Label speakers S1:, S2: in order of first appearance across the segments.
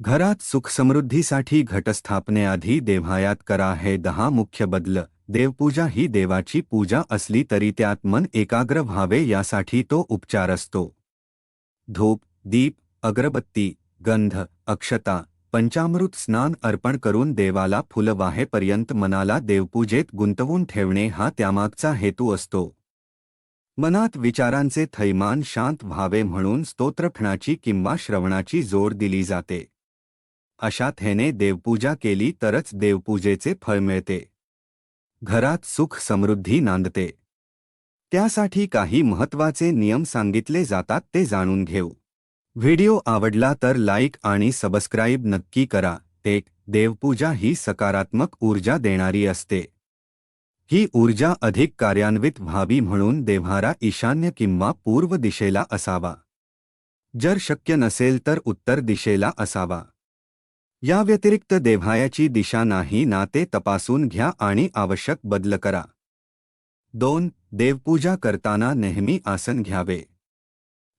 S1: घरात सुखसमृद्धीसाठी घटस्थापनेआधी देव्हायात करा हे दहा मुख्य बदल. देवपूजा ही देवाची पूजा असली तरी त्यात मन एकाग्र व्हावे यासाठी तो उपचार असतो. धूप दीप अगरबत्ती गंध अक्षता पंचामृत स्नान अर्पण करून देवाला फुलवाहेपर्यंत मनाला देवपूजेत गुंतवून ठेवणे हा त्यामागचा हेतू असतो. मनात विचारांचे थैमान शांत व्हावे म्हणून स्तोत्रफणाची किंवा श्रवणाची जोड दिली जाते. अशा थेने देवपूजा केली तरच देवपूजेचे फळ मिळते. घरात सुख समृद्धी नांदते. त्यासाठी काही महत्त्वाचे नियम सांगितले जातात ते जाणून घेऊ. व्हिडिओ आवडला तर लाईक आणि सबस्क्राईब नक्की करा एक देवपूजा ही सकारात्मक ऊर्जा देणारी असते. ही ऊर्जा अधिक कार्यान्वित व्हावी म्हणून देव्हारा ईशान्य किंवा पूर्व दिशेला असावा. जर शक्य नसेल तर उत्तर दिशेला असावा. या व्यतिरिक्त देव्हायाची दिशा नाही ना ते तपासून घ्या आणि आवश्यक बदल करा. दोन देवपूजा करताना नेहमी आसन घ्यावे.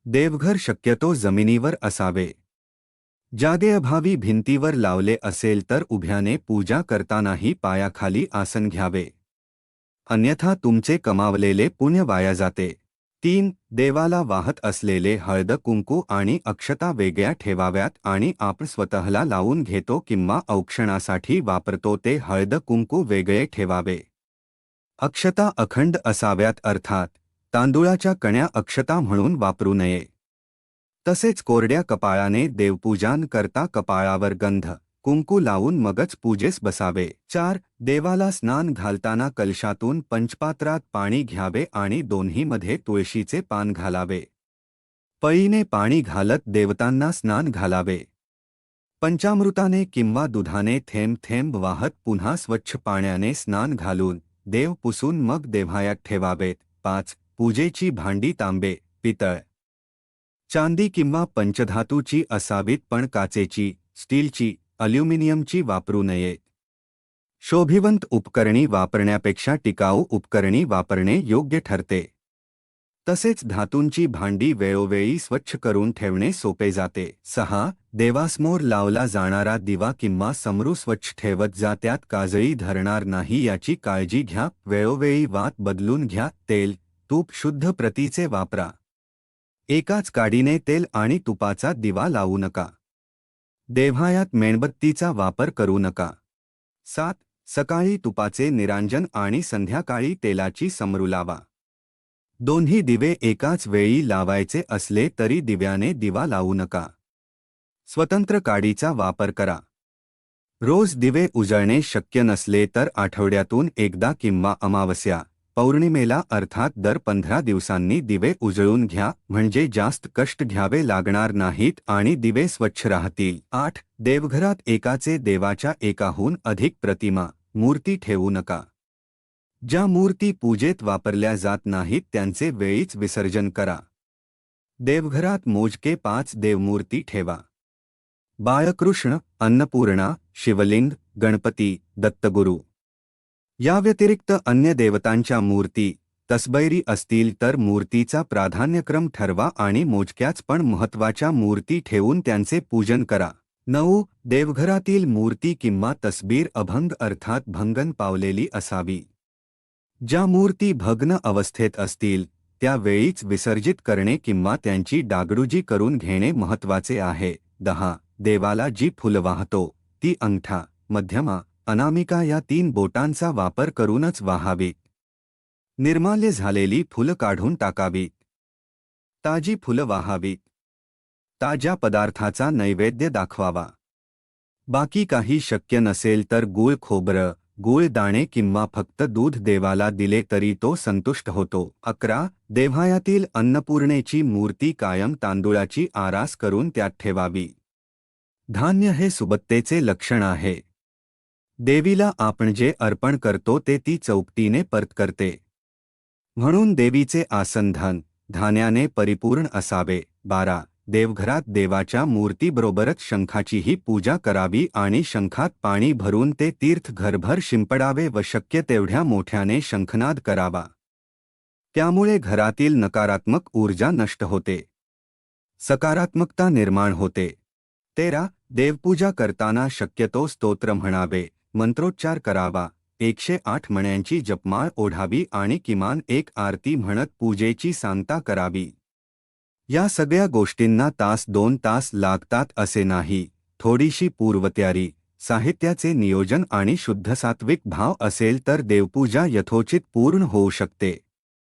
S1: देवघर शक्यतो जमिनीवर असावे. जागेअभावी भिंतीवर लावले असेल तर उभ्याने पूजा करतानाही पायाखाली आसन घ्यावे. अन्यथा तुमचे कमावलेले पुण्य वाया जाते. तीन देवाला वाहत असलेले हळद कुंकू आणि अक्षता वेगळ्या ठेवाव्यात आणि आपण स्वतःला लावून घेतो किंवा औक्षणासाठी वापरतो ते हळद कुंकू वेगळे ठेवावे. अक्षता अखंड असाव्यात अर्थात तांदुळाच्या कण्या अक्षता म्हणून वापरू नये. तसेच कोरड्या कपाळाने देवपूजान करता कपाळावर गंध. कुंकू लावून मगच पूजेस बसावे. चार देवाला स्नान घालताना कलशातून पंचपात्रात पाणी घ्यावे आणि दोन्हीमध्ये तुळशीचे पान घालावे. पळीने पाणी घालत देवतांना स्नान घालावे. पंचामृताने किंवा दुधाने थेंब थेंब वाहत पुन्हा स्वच्छ पाण्याने स्नान घालून देव पुसून मग देव्हायात ठेवावेत. पाच पूजेची भांडी तांबे पितळ. चांदी किंवा पंचधातूची असावीत पण काचेची स्टीलची अल्युमिनियमची वापरू नये. शोभिवंत उपकरणी वापरण्यापेक्षा टिकाऊ उपकरणी वापरणे योग्य ठरते. तसेच धातूंची भांडी वेळोवेळी स्वच्छ करून ठेवणे सोपे जाते. सहा देवासमोर लावला जाणारा दिवा किंवा समरू स्वच्छ ठेवत जा त्यात काजळी धरणार नाही याची काळजी घ्या वेळोवेळी वात बदलून घ्या तेल तूप शुद्ध प्रतीचे वापरा. एकाच काडीने तेल आणि तुपाचा दिवा लावू नका. देव्हायात मेणबत्तीचा वापर करू नका. सात सकाळी तुपाचे निरांजन आणि संध्याकाळी तेलाची समरू लावा दोन्ही दिवे एकाच वेळी लावायचे असले तरी दिव्याने दिवा लावू नका. स्वतंत्र काडीचा वापर करा. रोज दिवे उजळणे शक्य नसले तर आठवड्यातून एकदा किंवा अमावस्या. पौर्णिमेला अर्थात दर पंधरा दिवसांनी दिवे उजळून घ्या म्हणजे जास्त कष्ट घ्यावे लागणार नाहीत आणि दिवे स्वच्छ राहतील. आठ देवघरात एकाचे देवाच्या एकाहून अधिक प्रतिमा मूर्ती ठेवू नका. ज्या मूर्ती पूजेत वापरल्या जात नाहीत त्यांचे वेळीच विसर्जन करा. देवघरात मोजके पाच देवमूर्ती ठेवा. बाळकृष्ण अन्नपूर्णा शिवलिंग गणपती दत्तगुरू. या व्यतिरिक्त अन्य देवतांच्या मूर्ती तसबैरी असतील तर मूर्तीचा प्राधान्यक्रम ठरवा आणि मोजक्याच पण महत्त्वाच्या मूर्ती ठेवून त्यांचे पूजन करा. नऊ देवघरातील मूर्ती किंवा तसबीर अभंग अर्थात भंगन पावलेली असावी. ज्या मूर्ती भग्न अवस्थेत असतील त्या वेळीच विसर्जित करणे किंवा त्यांची डागडुजी करून घेणे महत्त्वाचे आहे. दहा देवाला जी फुल वाहतो ती अंगठा मध्यमा अनामिका या तीन बोटांचा वापर करूनच वाहावी. निर्माल्य झालेली फुलं काढून टाकावी. ताजी फुलं वाहावी. ताज्या पदार्थाचा नैवेद्य दाखवावा. बाकी काही शक्य नसेल तर गूळ खोबरं गूळ दाणे किंवा फक्त दूध देवाला दिले तरी तो संतुष्ट होतो. अकरा. देव्हायातील अन्नपूर्णेची मूर्ती कायम तांदुळाची आरास करून त्यात ठेवावी. धान्य हे सुबत्तेचे लक्षण आहे. देवीला आपण जे अर्पण करतो ते ती चौपटीने परत करते. म्हणून देवीचे आसन धन धान्याने परिपूर्ण असावे. बारा. देवघरात देवाच्या मूर्तीबरोबरच शंखाचीही पूजा करावी आणि शंखात पाणी भरून ते तीर्थ घरभर शिंपडावे व शक्य तेवढ्या मोठ्याने शंखनाद करावा. त्यामुळे घरातील नकारात्मक ऊर्जा नष्ट होते. सकारात्मकता निर्माण होते. तेरा. देवपूजा करताना शक्यतो स्तोत्र म्हणावे. मंत्रोच्चार करावा. एकशे आठ मण्यांची जपमाळ ओढावी आणि किमान एक आरती म्हणत पूजेची सांगता करावी. या सगळ्या गोष्टींना तास दोन तास लागतात असे नाही. थोडीशी पूर्वतयारी साहित्याचे नियोजन आणि शुद्ध सात्विक भाव असेल तर देवपूजा यथोचित पूर्ण होऊ शकते.